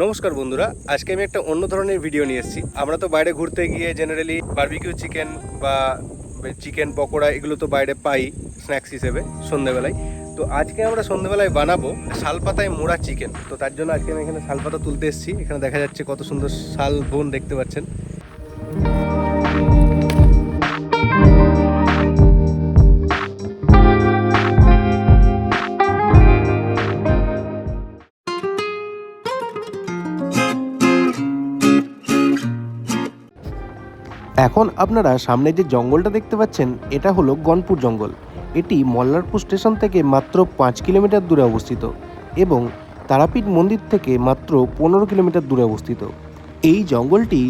নমস্কার বন্ধুরা, আজকে আমি একটা অন্য ধরনের ভিডিও নিয়ে এসেছি। আমরা তো বাইরে ঘুরতে গিয়ে জেনারেলি বার্বিকিউ চিকেন বা চিকেন পকোড়া এগুলো তো বাইরে পাই স্ন্যাক্স হিসেবে সন্ধ্যেবেলায় তো আজকে আমরা সন্ধ্যেবেলায় বানাবো শালপাতায় মোড়া চিকেন তো তার জন্য আজকে আমি এখানে শালপাতা তুলতে এসেছি। এখানে দেখা যাচ্ছে কত সুন্দর শাল বোন দেখতে পাচ্ছেন। এখন আপনারা সামনে যে জঙ্গলটা দেখতে পাচ্ছেন, এটা হলো গনপুর জঙ্গল। এটি মল্লারপুর স্টেশন থেকে মাত্র পাঁচ কিলোমিটার দূরে অবস্থিত এবং তারাপীঠ মন্দির থেকে মাত্র পনেরো কিলোমিটার দূরে অবস্থিত। এই জঙ্গলটি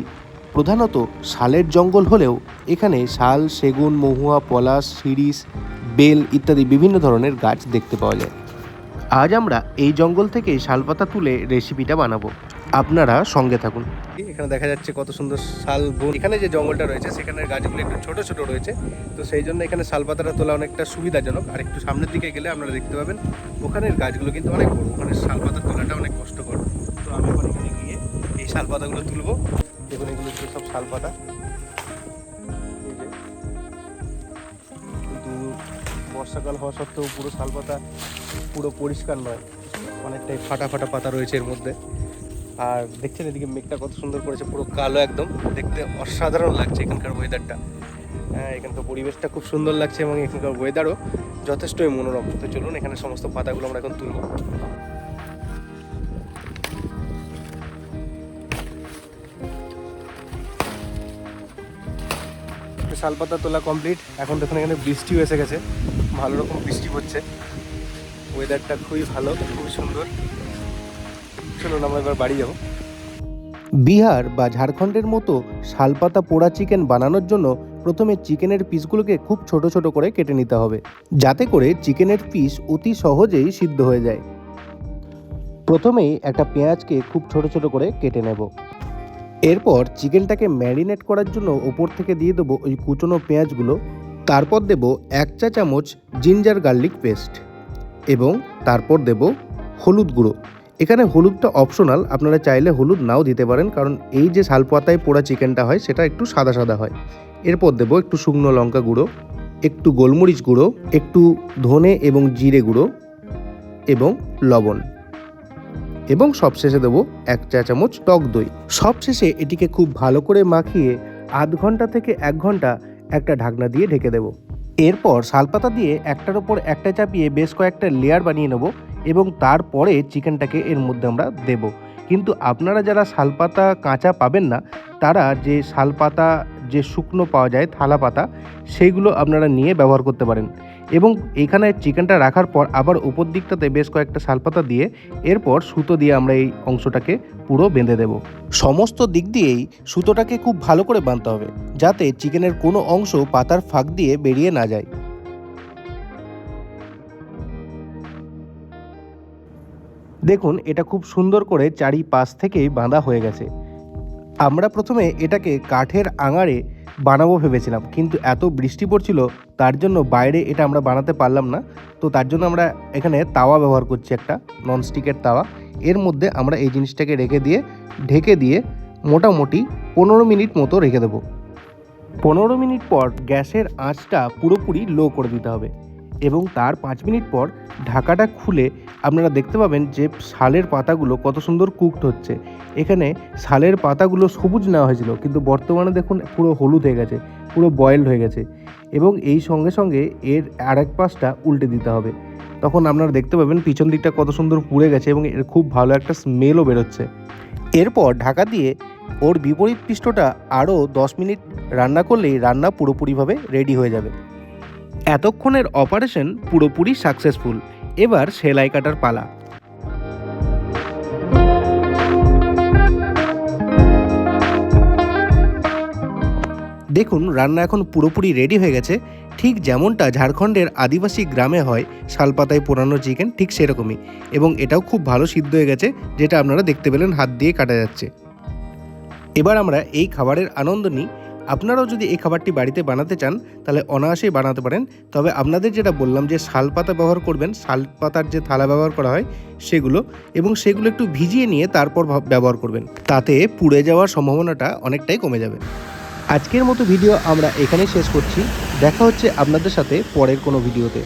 প্রধানত শালের জঙ্গল হলেও এখানে শাল, সেগুন, মহুয়া, পলাশ শিরিষ বেল ইত্যাদি বিভিন্ন ধরনের গাছ দেখতে পাওয়া যায়। আজ আমরা এই জঙ্গল থেকে শালপাতা তুলে রেসিপিটা বানাবো। আপনারা সঙ্গে থাকুন। এখানে দেখা যাচ্ছে কত সুন্দর শাল বন। এখানে যে জঙ্গলটা রয়েছে সেখানে গাছগুলো একটু ছোট ছোট রয়েছে। তো সেই জন্য এখানে শালপাতাটা তোলা অনেকটা সুবিধাজনক। আর একটু সামনের দিকে গেলে আপনারা দেখতে পাবেন, ওখানের গাছগুলো কিন্তু অনেক বড়। ওখানে শালপাতা তোলাটা অনেক কষ্টকর। তো আমি এখানে গিয়ে এই শালপাতাগুলো তুলবো। দেখুন, এগুলো সব শালপাতা। বর্ষাকাল হওয়া সত্ত্বেও পুরো শাল পাতা পুরো পরিষ্কার নয়। অনেকটাই ফাটা ফাটা পাতা রয়েছে এর মধ্যে। আর দেখছেন এদিকে মেঘটা কত সুন্দর করেছে, পুরো কালো একদম। দেখতে অসাধারণ লাগছে এখানকার ওয়েদারটা হ্যাঁ এখানকার পরিবেশটা খুব সুন্দর লাগছে এবং এখানকার ওয়েদারও যথেষ্টই মনোরম। তো চলুন, এখানে সমস্ত পাতাগুলো আমরা এখন তুলব। শালপাতা তোলা কমপ্লিট এখন দেখুন, এখানে বৃষ্টিও এসে গেছে। ভালো রকম বৃষ্টি হচ্ছে ওয়েদারটা খুবই ভালো, খুবই সুন্দর। চলুন আমরা এবার বাড়ি যাব। বিহার বা ঝাড়খণ্ডের মতো শালপাতা পোড়া চিকেন বানানোর জন্য প্রথমে চিকেনের পিসগুলোকে খুব ছোট ছোট করে কেটে নিতে হবে। যাতে করে চিকেনের পিস অতি সহজেই সিদ্ধ হয়ে যায়। প্রথমেই একটা পেঁয়াজকে খুব ছোট ছোট করে কেটে নেব। এরপর চিকেনটাকে ম্যারিনেট করার জন্য ওপর থেকে দিয়ে দেবো ওই কুচনো পেঁয়াজগুলো। তারপর দেব এক চা চামচ জিঞ্জার গার্লিক পেস্ট এবং তারপর দেব হলুদ গুঁড়ো। এখানে হলুদটা অপশনাল আপনারা চাইলে হলুদ নাও দিতে পারেন, কারণ এই যে শালপাতায় পোড়া চিকেনটা হয়, সেটা একটু সাদা সাদা হয়। এরপর দেবো একটু শুকনো লঙ্কা গুঁড়ো, একটু গোলমরিচ গুঁড়ো, একটু ধনে এবং জিরে গুঁড়ো এবং লবণ। এবং সবশেষে দেবো এক চা চামচ টক দই। সবশেষে এটিকে খুব ভালো করে মাখিয়ে আধ ঘণ্টা থেকে এক ঘণ্টা একটা ঢাকনা দিয়ে ঢেকে দেবো। এরপর শালপাতা দিয়ে একটার ওপর একটা চাপিয়ে বেশ কয়েকটা লেয়ার বানিয়ে নেব এবং তারপরে চিকেনটাকে এর মধ্যে আমরা দেব। কিন্তু আপনারা যারা শালপাতা কাঁচা পাবেন না, তারা যে শালপাতা যে শুকনো পাওয়া যায় থালা পাতা, সেইগুলো আপনারা নিয়ে ব্যবহার করতে পারেন। এবং এখানে চিকেনটা রাখার পর আবার উপর দিকটাতে বেশ কয়েকটা শালপাতা দিয়ে এরপর সুতো দিয়ে আমরা এই অংশটাকে পুরো বেঁধে দেব। সমস্ত দিক দিয়েই সুতোটাকে খুব ভালো করে বাঁধতে হবে, যাতে চিকেনের কোনো অংশ পাতার ফাঁক দিয়ে বেরিয়ে না যায়। দেখুন, এটা খুব সুন্দর করে চারিপাশ থেকেই বাঁধা হয়ে গেছে। আমরা প্রথমে এটাকে কাঠের আঙারে বানাবো ভেবেছিলাম, কিন্তু এত বৃষ্টি পড়ছিল, তার জন্য বাইরে এটা আমরা বানাতে পারলাম না। তো তার জন্য আমরা এখানে তাওয়া ব্যবহার করছি একটা ননস্টিকের তাওয়া। এর মধ্যে আমরা এই জিনিসটাকে রেখে দিয়ে, ঢেকে দিয়ে মোটামুটি পনেরো মিনিট মতো রেখে দেবো। পনেরো মিনিট পর গ্যাসের আঁচটা পুরোপুরি লো করে দিতে হবে। এবং তার পাঁচ মিনিট পর ঢাকাটা খুলে আপনারা দেখতে পাবেন যে শালের পাতাগুলো কত সুন্দর কুকড হচ্ছে। এখানে শালের পাতাগুলো সবুজ নেওয়া হয়েছিল, কিন্তু বর্তমানে দেখুন পুরো হলুদ হয়ে গেছে, পুরো বয়েলড হয়ে গেছে এবং এই সঙ্গে সঙ্গে এর আরেক পাশটা উল্টে দিতে হবে। তখন আপনারা দেখতে পাবেন পিছন দিকটা কত সুন্দর পুড়ে গেছে এবং এর খুব ভালো একটা স্মেলও বেরোচ্ছে। এরপর ঢাকা দিয়ে ওর বিপরীত পৃষ্ঠটা আরও দশ মিনিট রান্না করলেই রান্না পুরোপুরিভাবে রেডি হয়ে যাবে। এতক্ষণের অপারেশন পুরোপুরি সাকসেসফুল এবার সেলাই কাটার পালা। দেখুন, রান্না এখন পুরোপুরি রেডি হয়ে গেছে। ঠিক যেমনটা ঝাড়খণ্ডের আদিবাসী গ্রামে হয়, শালপাতায় পোড়ানো চিকেন ঠিক সেরকমই। এবং এটাও খুব ভালো সিদ্ধ হয়ে গেছে, যেটা আপনারা দেখতে পেলেন হাত দিয়ে কাটা যাচ্ছে। এবার আমরা এই খাবারের আনন্দ নিই। আপনারাও যদি এই খাবারটি বাড়িতে বানাতে চান, তাহলে অনায়াসেই বানাতে পারেন। তবে আপনাদের যেটা বললাম যে শাল পাতা ব্যবহার করবেন, শাল পাতার যে থালা ব্যবহার করা হয়, সেগুলো এবং সেগুলো একটু ভিজিয়ে নিয়ে তারপর ব্যবহার করবেন। তাতে পুড়ে যাওয়ার সম্ভাবনাটা অনেকটাই কমে যাবে। আজকের মতো ভিডিও আমরা এখানেই শেষ করছি। দেখা হচ্ছে আপনাদের সাথে পরের কোনো ভিডিওতে।